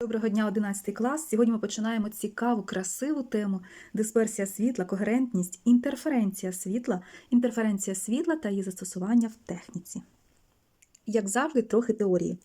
Доброго дня, 11 клас. Сьогодні ми починаємо цікаву, красиву тему дисперсія світла, когерентність, інтерференція світла, інтерференція світла та її застосування в техніці. Як завжди, трохи теорії.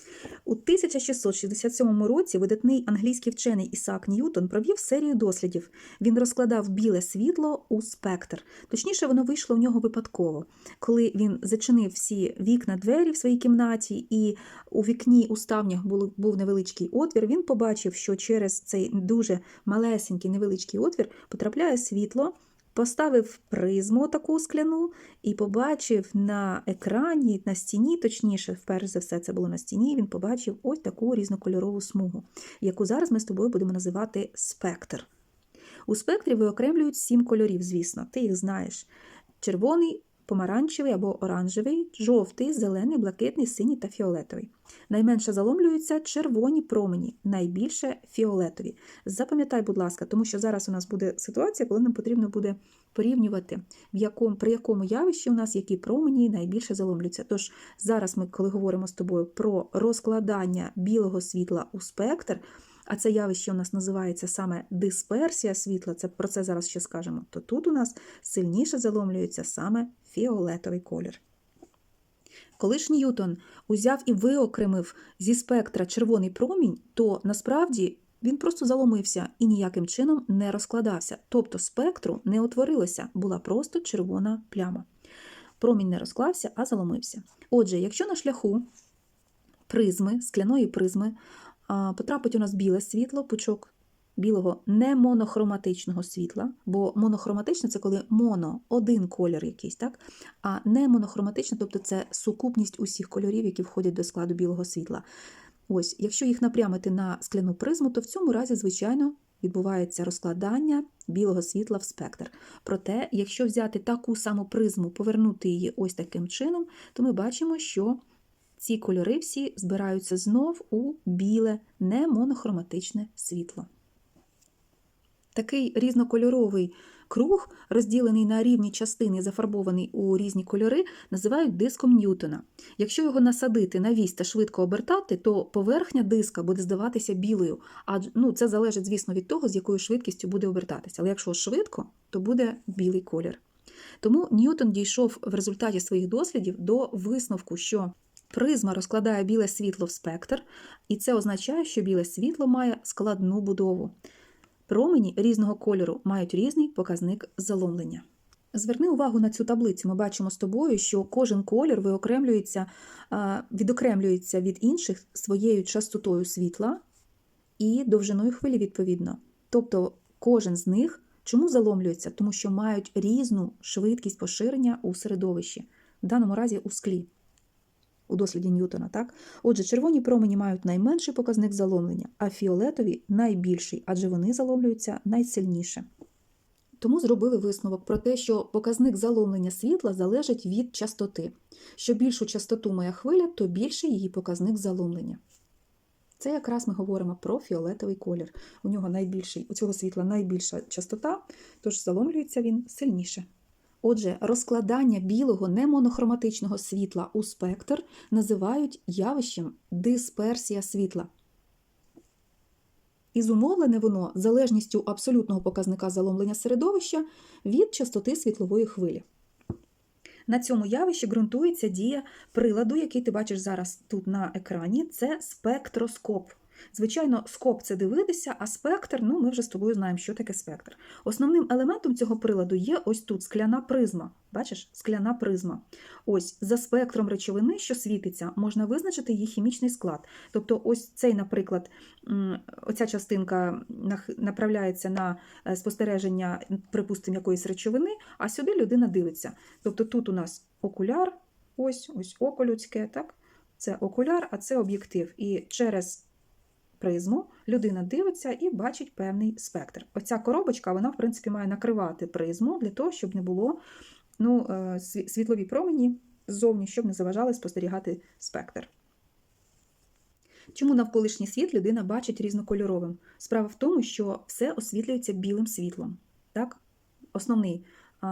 У 1667 році видатний англійський вчений Ісаак Ньютон провів серію дослідів. Він розкладав біле світло у спектр. Точніше, воно вийшло в нього випадково, коли він зачинив всі вікна, двері в своїй кімнаті, і у вікні у ставнях був, невеличкий отвір. Він побачив, що через цей дуже малесенький невеличкий отвір потрапляє світло. Поставив призму таку скляну і побачив на екрані, на стіні, точніше, вперше за все, це було на стіні. Він побачив ось таку різнокольорову смугу, яку зараз ми з тобою будемо називати спектр. У спектрі виокремлюють сім кольорів, звісно, ти їх знаєш: червоний, помаранчевий або оранжевий, жовтий, зелений, блакитний, синій та фіолетовий. Найменше заломлюються червоні промені, найбільше фіолетові. Запам'ятай, будь ласка, тому що зараз у нас буде ситуація, коли нам потрібно буде порівнювати, в якому, при якому явищі у нас які промені найбільше заломлюються. Тож зараз ми, коли говоримо з тобою про розкладання білого світла у спектр, а це явище у нас називається саме дисперсія світла, це про це зараз ще скажемо, то тут у нас сильніше заломлюється саме фіолетовий колір. Коли ж Ньютон узяв і виокремив зі спектра червоний промінь, то насправді він просто заломився і ніяким чином не розкладався. Тобто спектру не утворилося, була просто червона пляма. Промінь не розклався, а заломився. Отже, якщо на шляху призми, скляної призми, потрапить у нас біле світло, пучок білого немонохроматичного світла, бо монохроматичне це коли моно один колір якийсь, так? а не монохроматичне, тобто це сукупність усіх кольорів, які входять до складу білого світла. Ось, якщо їх напрямити на скляну призму, то в цьому разі, звичайно, відбувається розкладання білого світла в спектр. Проте, якщо взяти таку саму призму, повернути її ось таким чином, то ми бачимо, що ці кольори всі збираються знов у біле, не монохроматичне світло. Такий різнокольоровий круг, розділений на рівні частини, зафарбований у різні кольори, називають диском Ньютона. Якщо його насадити на вісь та швидко обертати, то поверхня диска буде здаватися білою. А ну, це залежить, звісно, від того, з якою швидкістю буде обертатися. Але якщо швидко, то буде білий колір. Тому Ньютон дійшов в результаті своїх дослідів до висновку, що призма розкладає біле світло в спектр, і це означає, що біле світло має складну будову. Промені різного кольору мають різний показник заломлення. Зверни увагу на цю таблицю. Ми бачимо з тобою, що кожен колір виокремлюється, відокремлюється від інших своєю частотою світла і довжиною хвилі відповідно. Тобто кожен з них чому заломлюється? Тому що мають різну швидкість поширення у середовищі, в даному разі у склі у досліді Ньютона. Так? Отже, червоні промені мають найменший показник заломлення, а фіолетові найбільший, адже вони заломлюються найсильніше. Тому зробили висновок про те, що показник заломлення світла залежить від частоти. Що більшу частоту має хвиля, то більший її показник заломлення. Це якраз ми говоримо про фіолетовий колір. У нього найбільший, у цього світла найбільша частота, тож заломлюється він сильніше. Отже, розкладання білого немонохроматичного світла у спектр називають явищем дисперсія світла. І зумовлене воно залежністю абсолютного показника заломлення середовища від частоти світлової хвилі. На цьому явищі ґрунтується дія приладу, який ти бачиш зараз тут на екрані, це спектроскоп. Звичайно, скоп це дивитися, а спектр, ну ми вже з тобою знаємо, що таке спектр. Основним елементом цього приладу є ось тут скляна призма. Бачиш, скляна призма. Ось за спектром речовини, що світиться, можна визначити її хімічний склад. Тобто, ось цей, наприклад, оця частинка направляється на е, спостереження, припустимо, якоїсь речовини, а сюди людина дивиться. Тобто тут у нас окуляр, ось ось око людське, так? Це окуляр, а це об'єктив. І через призму, людина дивиться і бачить певний спектр. Оця коробочка, вона, в принципі, має накривати призму для того, щоб не було ну, е, світлові промені ззовні, щоб не заважали спостерігати спектр. Чому навколишній світ людина бачить різнокольоровим? Справа в тому, що все освітлюється білим світлом. Так? Основний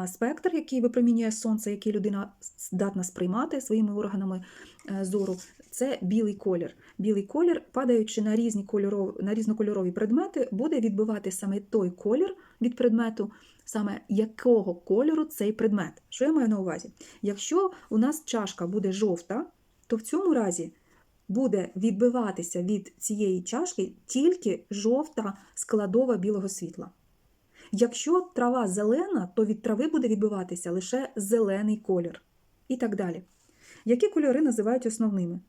спектр, який випромінює сонце, який людина здатна сприймати своїми органами е, зору, це білий колір. Білий колір, падаючи на різні кольорові, на різнокольорові предмети, буде відбивати саме той колір від предмету, саме якого кольору цей предмет. Що я маю на увазі? Якщо у нас чашка буде жовта, то в цьому разі буде відбиватися від цієї чашки тільки жовта складова білого світла. Якщо трава зелена, то від трави буде відбиватися лише зелений колір. І так далі. Які кольори називають основними?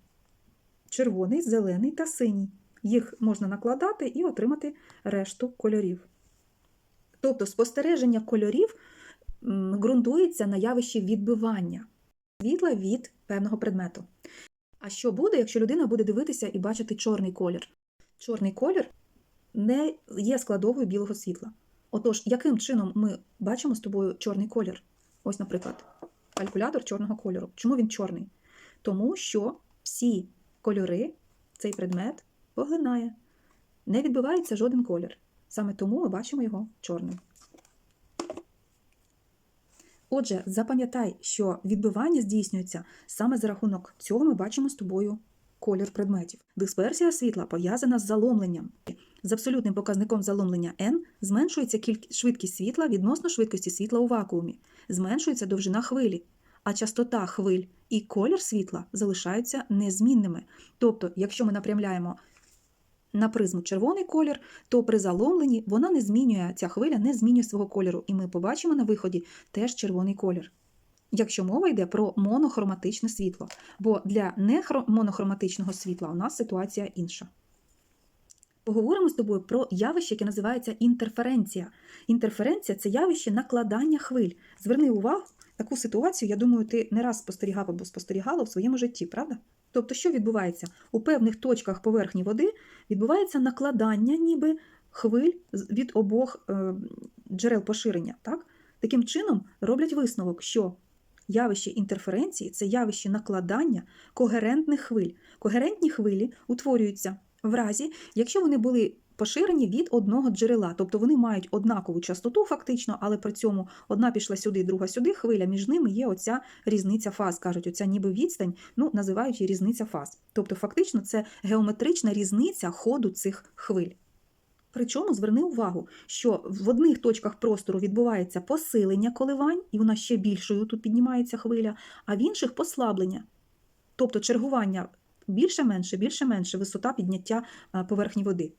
Червоний, зелений та синій. Їх можна накладати і отримати решту кольорів. Тобто спостереження кольорів ґрунтується на явищі відбивання світла від певного предмету. А що буде, якщо людина буде дивитися і бачити чорний колір? Чорний колір не є складовою білого світла. Отож, яким чином ми бачимо з тобою чорний колір? Ось, наприклад, калькулятор чорного кольору. Чому він чорний? Тому що всі кольори цей предмет поглинає. Не відбивається жоден колір. Саме тому ми бачимо його чорним. Отже, запам'ятай, що відбивання здійснюється саме за рахунок цього ми бачимо з тобою колір предметів. Дисперсія світла пов'язана з заломленням. З абсолютним показником заломлення n зменшується швидкість світла відносно швидкості світла у вакуумі, зменшується довжина хвилі, а частота хвиль і колір світла залишаються незмінними. Тобто, якщо ми напрямляємо на призму червоний колір, то при заломленні вона не змінює, ця хвиля не змінює свого кольору, і ми побачимо на виході теж червоний колір. Якщо мова йде про монохроматичне світло, бо для немонохроматичного світла у нас ситуація інша. Поговоримо з тобою про явище, яке називається інтерференція. Інтерференція це явище накладання хвиль. Зверни увагу, таку ситуацію, я думаю, ти не раз спостерігав або спостерігала в своєму житті, правда? Тобто, що відбувається? У певних точках поверхні води відбувається накладання ніби хвиль від обох е, джерел поширення. Так? Таким чином роблять висновок, що явище інтерференції це явище накладання когерентних хвиль. Когерентні хвилі утворюються в разі, якщо вони були поширені від одного джерела, тобто вони мають однакову частоту фактично, але при цьому одна пішла сюди, друга сюди, хвиля, між ними є оця різниця фаз. Кажуть, оця ніби відстань, ну називають її різниця фаз. Тобто, фактично, це геометрична різниця ходу цих хвиль. Причому зверни увагу, що в одних точках простору відбувається посилення коливань, і вона ще більшою тут піднімається хвиля, а в інших послаблення. Тобто чергування більше-менше, більше-менше висота підняття поверхні води.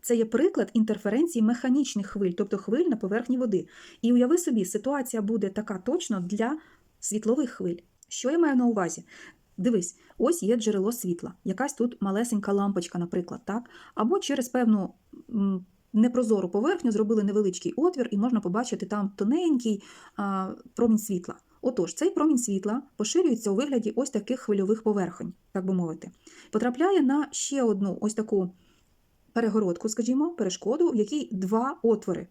Це є приклад інтерференції механічних хвиль, тобто хвиль на поверхні води. І уяви собі, ситуація буде така точно для світлових хвиль. Що я маю на увазі? Дивись, ось є джерело світла, якась тут малесенька лампочка, наприклад, так? Або через певну непрозору поверхню зробили невеличкий отвір, і можна побачити там тоненький промінь світла. Отож, цей промінь світла поширюється у вигляді ось таких хвильових поверхонь, так би мовити. Потрапляє на ще одну ось таку перегородку, скажімо, перешкоду, в якій два отвори.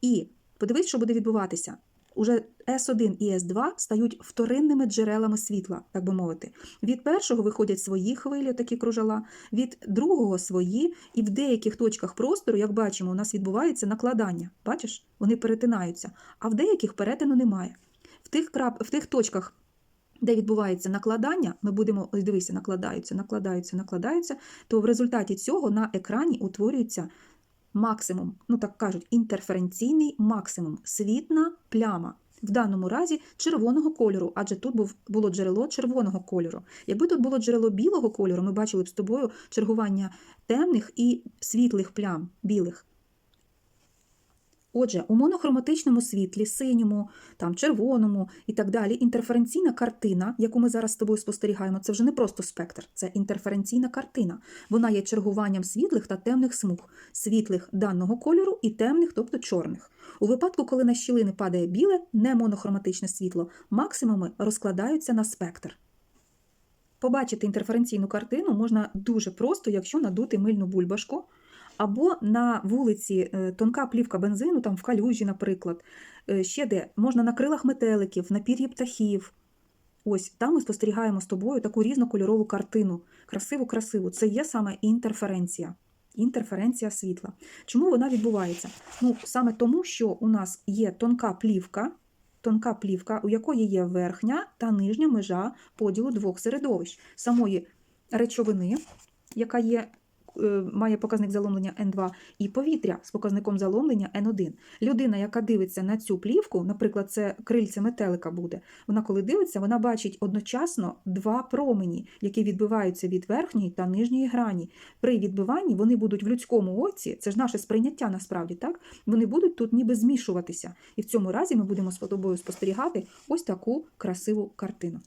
І подивись, що буде відбуватися. Уже С1 і С2 стають вторинними джерелами світла, так би мовити. Від першого виходять свої хвилі, такі кружала, від другого свої, і в деяких точках простору, як бачимо, у нас відбувається накладання. Бачиш, вони перетинаються, а в деяких перетину немає. В тих, крап... в тих точках, де відбувається накладання, ми будемо, дивися, накладаються, накладаються, накладаються, то в результаті цього на екрані утворюється максимум, ну так кажуть, інтерференційний максимум, світна пляма. В даному разі червоного кольору, адже тут був, було джерело червоного кольору. Якби тут було джерело білого кольору, ми бачили б з тобою чергування темних і світлих плям білих. Отже, у монохроматичному світлі, синьому, там, червоному і так далі, інтерференційна картина, яку ми зараз з тобою спостерігаємо, це вже не просто спектр, це інтерференційна картина. Вона є чергуванням світлих та темних смуг, світлих даного кольору і темних, тобто чорних. У випадку, коли на щілини падає біле, не монохроматичне світло, максимуми розкладаються на спектр. Побачити інтерференційну картину можна дуже просто, якщо надути мильну бульбашку, або на вулиці е, тонка плівка бензину, там в калюжі, наприклад, Е, ще де можна на крилах метеликів, на пір'ї птахів. Ось там ми спостерігаємо з тобою таку різнокольорову картину. Красиву-красиву. Це є саме інтерференція. Інтерференція світла. Чому вона відбувається? Ну, саме тому, що у нас є тонка плівка, тонка плівка, у якої є верхня та нижня межа поділу двох середовищ самої речовини, яка є, має показник заломлення N2, і повітря з показником заломлення N1. Людина, яка дивиться на цю плівку, наприклад, це крильце метелика буде, вона коли дивиться, вона бачить одночасно два промені, які відбиваються від верхньої та нижньої грані. При відбиванні вони будуть в людському оці, це ж наше сприйняття насправді, так? Вони будуть тут ніби змішуватися. І в цьому разі ми будемо з тобою спостерігати ось таку красиву картину.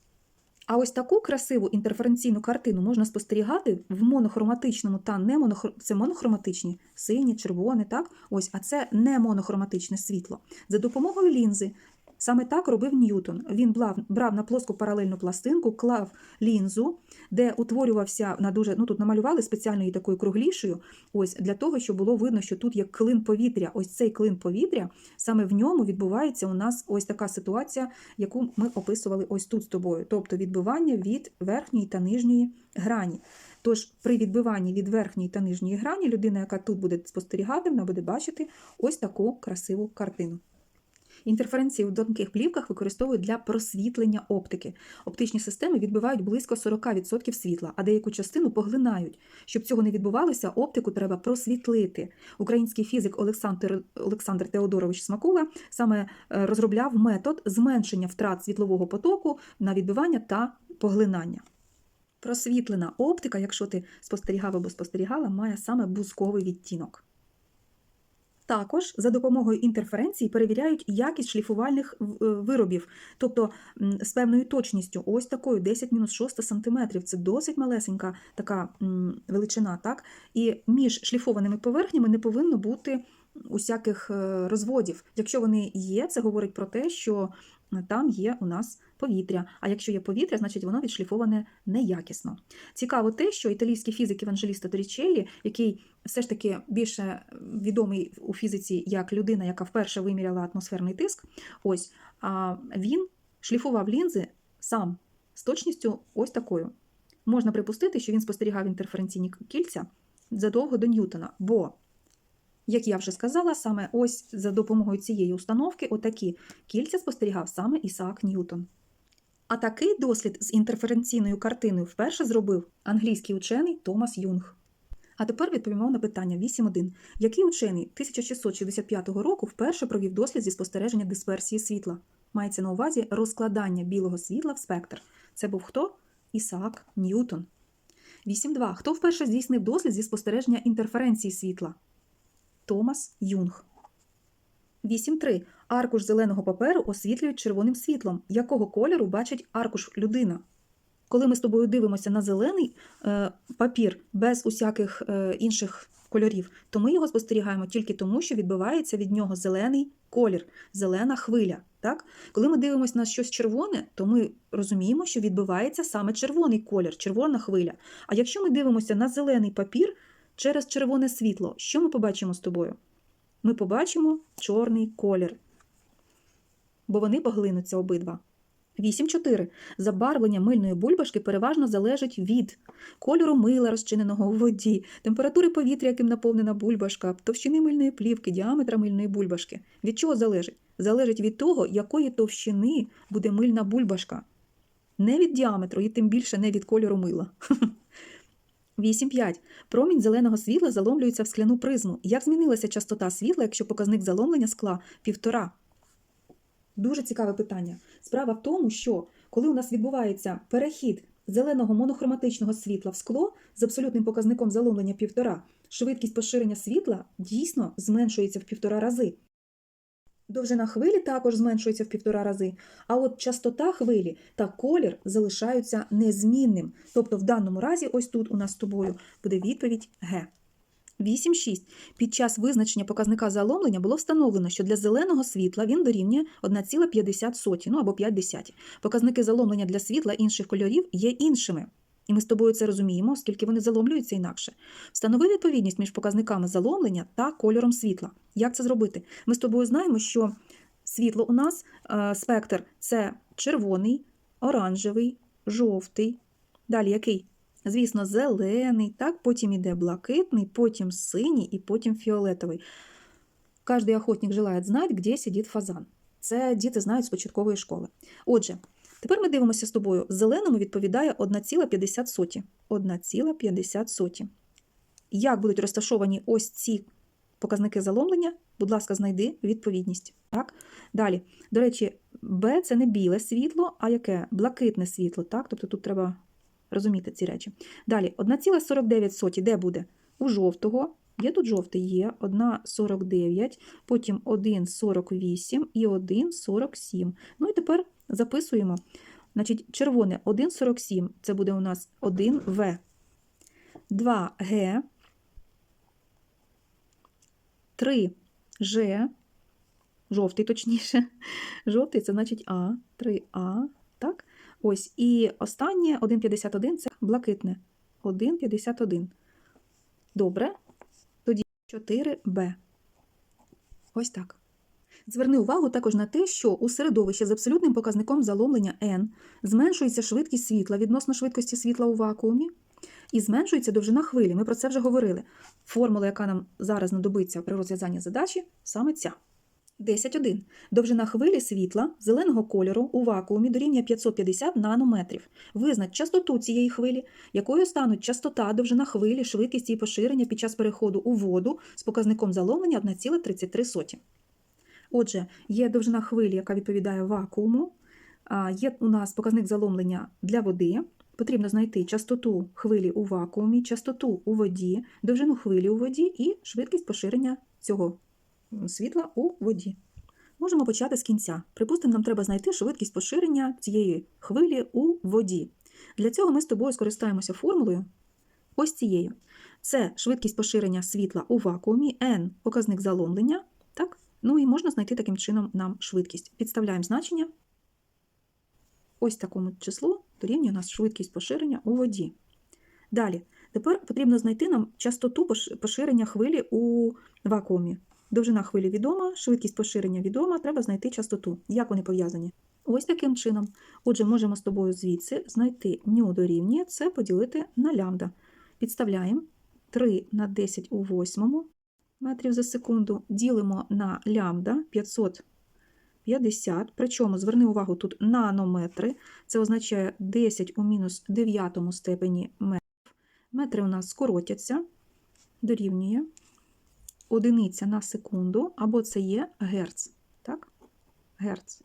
А ось таку красиву інтерференційну картину можна спостерігати в монохроматичному та не монохр... це монохроматичні, синє, червоне, так? Ось, а це не монохроматичне світло. За допомогою лінзи. Саме так робив Ньютон. Він брав, на плоску паралельну пластинку, клав лінзу, де утворювався на дуже, ну тут намалювали спеціальною такою круглішою, ось для того, щоб було видно, що тут є клин повітря. Ось цей клин повітря, саме в ньому відбувається у нас ось така ситуація, яку ми описували ось тут з тобою, тобто відбивання від верхньої та нижньої грані. Тож при відбиванні від верхньої та нижньої грані людина, яка тут буде спостерігати, вона буде бачити ось таку красиву картину. Інтерференції в тонких плівках використовують для просвітлення оптики. Оптичні системи відбивають близько 40% світла, а деяку частину поглинають. Щоб цього не відбувалося, оптику треба просвітлити. Український фізик Олександр, Олександр Теодорович Смакула саме е, розробляв метод зменшення втрат світлового потоку на відбивання та поглинання. Просвітлена оптика, якщо ти спостерігав або спостерігала, має саме бузковий відтінок. Також за допомогою інтерференції перевіряють якість шліфувальних е, виробів, тобто з певною точністю, ось такою 10-6 см. Це досить малесенька така величина. так? І між шліфованими поверхнями не повинно бути усяких е, розводів. Якщо вони є, це говорить про те, що там є у нас повітря. А якщо є повітря, значить воно відшліфоване неякісно. Цікаво те, що італійський фізик Еванжелісто Торічеллі, який все ж таки більше відомий у фізиці як людина, яка вперше виміряла атмосферний тиск, ось він шліфував лінзи сам з точністю ось такою. Можна припустити, що він спостерігав інтерференційні кільця задовго до Ньютона, бо як я вже сказала, саме ось за допомогою цієї установки отакі кільця спостерігав саме Ісаак Ньютон. А такий дослід з інтерференційною картиною вперше зробив англійський учений Томас Юнг. А тепер відповімо на питання 8.1. Який учений 1665 року вперше провів дослід зі спостереження дисперсії світла? Мається на увазі розкладання білого світла в спектр. Це був хто? Ісаак Ньютон. 8.2. Хто вперше здійснив дослід зі спостереження інтерференції світла? Томас Юнг. 8.3. Аркуш зеленого паперу освітлюють червоним світлом. Якого кольору бачить аркуш людина? Коли ми з тобою дивимося на зелений е, папір без усяких е, інших кольорів, то ми його спостерігаємо тільки тому, що відбивається від нього зелений колір, зелена хвиля. Так? Коли ми дивимося на щось червоне, то ми розуміємо, що відбивається саме червоний колір, червона хвиля. А якщо ми дивимося на зелений папір через червоне світло, що ми побачимо з тобою? Ми побачимо чорний колір, бо вони поглинуться обидва. 8.4. Забарвлення мильної бульбашки переважно залежить від кольору мила, розчиненого у воді, температури повітря, яким наповнена бульбашка, товщини мильної плівки, діаметра мильної бульбашки. Від чого залежить? Залежить від того, якої товщини буде мильна бульбашка. Не від діаметру, і тим більше не від кольору мила. 8.5. Промінь зеленого світла заломлюється в скляну призму. Як змінилася частота світла, якщо показник заломлення скла півтора? Дуже цікаве питання. Справа в тому, що коли у нас відбувається перехід зеленого монохроматичного світла в скло з абсолютним показником заломлення півтора, швидкість поширення світла дійсно зменшується в півтора рази. Довжина хвилі також зменшується в півтора рази, а от частота хвилі та колір залишаються незмінним. Тобто, в даному разі, ось тут у нас з тобою буде відповідь Г. 8.6. Під час визначення показника заломлення було встановлено, що для зеленого світла він дорівнює 1,50, ну або 5 десяті. Показники заломлення для світла інших кольорів є іншими. І ми з тобою це розуміємо, оскільки вони заломлюються інакше. Встанови відповідність між показниками заломлення та кольором світла. Як це зробити? Ми з тобою знаємо, що світло у нас е, спектр це червоний, оранжевий, жовтий. Далі який? Звісно, зелений, так, потім іде блакитний, потім синій і потім фіолетовий. Каждый охотник желает знать, где сидит фазан. Це діти знають з початкової школи. Отже, тепер ми дивимося з тобою. Зеленому відповідає 1,50. 1,50. Як будуть розташовані ось ці показники заломлення? Будь ласка, знайди відповідність. Так? Далі. До речі, Б це не біле світло, а яке? Блакитне світло. Так? Тобто тут треба розуміти ці речі. Далі, 1,49 де буде? У жовтого. Є тут жовтий, є 1,49, потім 1,48 і 1,47. Ну і тепер записуємо. Значить, червоне 1,47 це буде у нас 1В. 2Г, 3Ж, жовтий точніше. Жовтий це значить А, 3А, так? Ось, і останнє 1,51 це блакитне. 1,51. Добре. Тоді 4Б. Ось так. Зверни увагу також на те, що у середовищі з абсолютним показником заломлення n зменшується швидкість світла відносно швидкості світла у вакуумі, і зменшується довжина хвилі. Ми про це вже говорили. Формула, яка нам зараз знадобиться при розв'язанні задачі, саме ця. 10.1. Довжина хвилі світла зеленого кольору у вакуумі дорівнює 550 нанометрів. Визнач частоту цієї хвилі, якою стануть частота, довжина хвилі, швидкість її поширення під час переходу у воду з показником заломлення 1,33. Отже, є довжина хвилі, яка відповідає вакууму, є у нас показник заломлення для води. Потрібно знайти частоту хвилі у вакуумі, частоту у воді, довжину хвилі у воді і швидкість поширення цього світла у воді. Можемо почати з кінця. Припустимо, нам треба знайти швидкість поширення цієї хвилі у воді. Для цього ми з тобою скористаємося формулою ось цією. Це швидкість поширення світла у вакуумі, n – показник заломлення. Так? Ну і можна знайти таким чином нам швидкість. Підставляємо значення. Ось такому числу дорівнює у нас швидкість поширення у воді. Далі, тепер потрібно знайти нам частоту поширення хвилі у вакуумі. Довжина хвилі відома, швидкість поширення відома, треба знайти частоту. Як вони пов'язані? Ось таким чином. Отже, можемо з тобою звідси знайти ню дорівнює це поділити на лямбда. Підставляємо 3 на 10 у восьмому метрів за секунду, ділимо на лямбда 550, причому зверни увагу тут нанометри, це означає 10 у мінус 9 степені метрів. Метри у нас скоротяться, дорівнює одиниця на секунду, або це є герц. Так? Герц.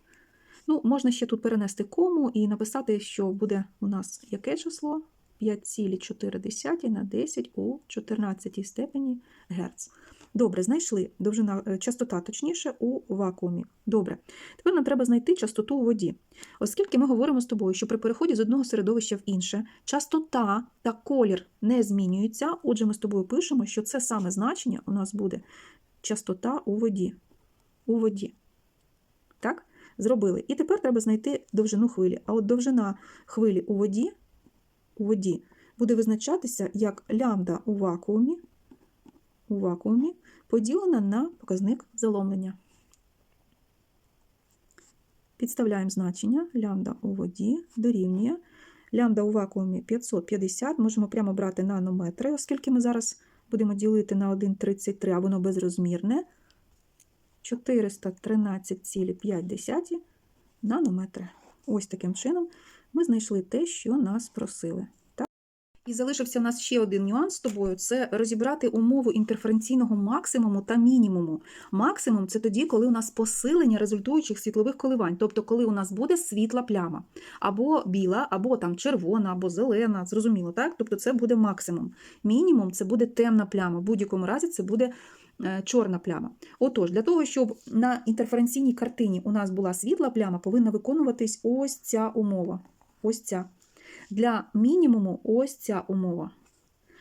Ну, можна ще тут перенести кому і написати, що буде у нас яке число? 5,4 на 10 у 14 степені Герц. Добре, знайшли довжина, е, частота, точніше, у вакуумі. Добре. Тепер нам треба знайти частоту у воді. Оскільки ми говоримо з тобою, що при переході з одного середовища в інше частота та колір не змінюються, отже, ми з тобою пишемо, що це саме значення у нас буде частота у воді. У воді. Так? Зробили. І тепер треба знайти довжину хвилі. А от довжина хвилі у воді, у воді буде визначатися як лямбда у вакуумі, у вакуумі поділена на показник заломлення. Підставляємо значення лямбда у воді дорівнює. Лямбда у вакуумі 550, можемо прямо брати нанометри, оскільки ми зараз будемо ділити на 1,33, а воно безрозмірне. 413,5 нанометри. Ось таким чином ми знайшли те, що нас просили. І залишився в нас ще один нюанс з тобою: це розібрати умову інтерференційного максимуму та мінімуму. Максимум це тоді, коли у нас посилення результуючих світлових коливань, тобто коли у нас буде світла пляма, або біла, або там червона, або зелена. Зрозуміло, так? Тобто це буде максимум. Мінімум це буде темна пляма. В будь-якому разі це буде е, чорна пляма. Отож, для того, щоб на інтерференційній картині у нас була світла пляма, повинна виконуватись ось ця умова. Ось ця. Для мінімуму ось ця умова.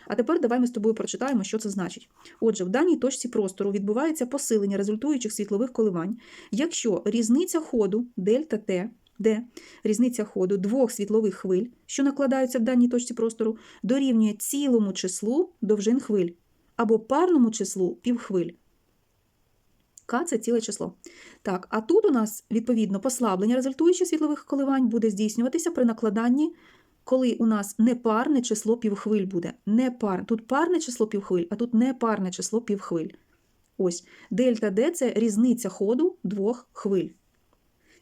А тепер давай ми з тобою прочитаємо, що це значить. Отже, в даній точці простору відбувається посилення результуючих світлових коливань, якщо різниця ходу дельта Т, де різниця ходу двох світлових хвиль, що накладаються в даній точці простору, дорівнює цілому числу довжин хвиль або парному числу півхвиль. К це ціле число. Так, а тут у нас, відповідно, послаблення результуючих світлових коливань буде здійснюватися при накладанні, коли у нас непарне число півхвиль буде. Непар... Тут парне число півхвиль, а тут непарне число півхвиль. Ось, дельта D – це різниця ходу двох хвиль.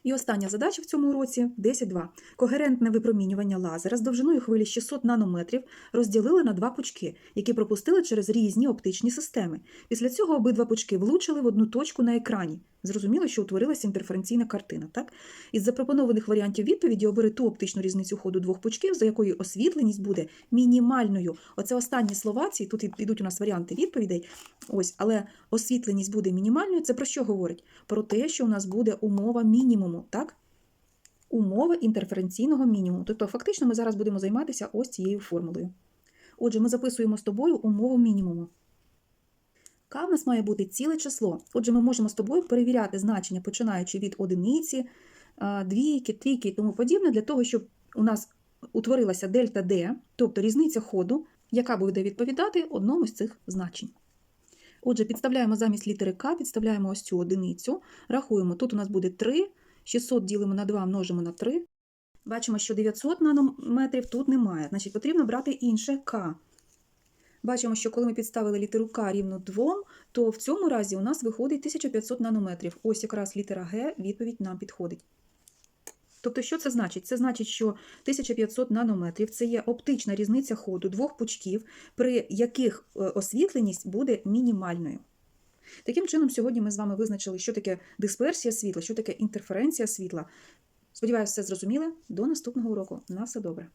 І остання задача в цьому уроці 10.2. Когерентне випромінювання лазера з довжиною хвилі 600 нанометрів розділили на два пучки, які пропустили через різні оптичні системи. Після цього обидва пучки влучили в одну точку на екрані. Зрозуміло, що утворилася інтерференційна картина. Так? Із запропонованих варіантів відповіді обери ту оптичну різницю ходу двох пучків, за якою освітленість буде мінімальною. Оце останні слова, ці тут ідуть у нас варіанти відповідей. Ось, але освітленість буде мінімальною. Це про що говорить? Про те, що у нас буде умова мінімуму, так? Умова інтерференційного мінімуму. Тобто, фактично, ми зараз будемо займатися ось цією формулою. Отже, ми записуємо з тобою умову мінімуму. К в нас має бути ціле число. Отже, ми можемо з тобою перевіряти значення, починаючи від одиниці, двійки, трійки і тому подібне, для того, щоб у нас утворилася дельта D, тобто різниця ходу, яка буде відповідати одному з цих значень. Отже, підставляємо замість літери К, підставляємо ось цю одиницю, рахуємо, тут у нас буде 3, 600 ділимо на 2, множимо на 3. Бачимо, що 900 нанометрів тут немає, значить потрібно брати інше К. Бачимо, що коли ми підставили літеру К рівно 2, то в цьому разі у нас виходить 1500 нанометрів. Ось якраз літера Г, відповідь нам підходить. Тобто, що це значить? Це значить, що 1500 нанометрів це є оптична різниця ходу двох пучків, при яких е, освітленість буде мінімальною. Таким чином, сьогодні ми з вами визначили, що таке дисперсія світла, що таке інтерференція світла. Сподіваюся, все зрозуміли. До наступного уроку. На все добре.